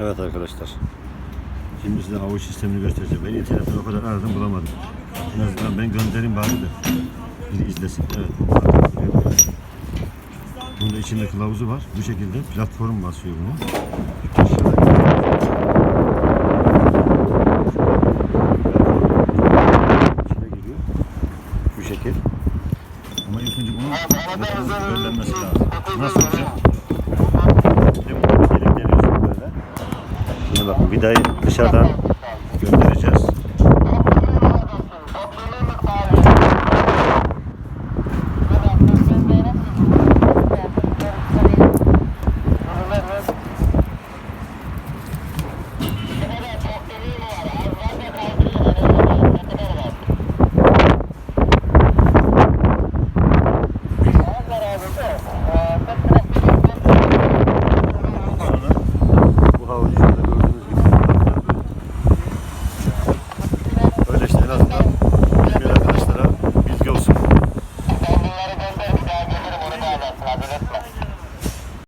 Evet arkadaşlar. Şimdi size havuç sistemini göstereceğim. Ben internette o kadar aradım bulamadım. En azından ben göndereyim bari de. Biri izlesin. Evet. Bunda içinde kılavuzu var. Bu şekilde platform basıyor bunu. İçine giriyor. Bu şekil. Ama ilk önce bunun platformun göndermesi lazım. Nasıl olacak? Vidayı dışarıdan göndereceğiz.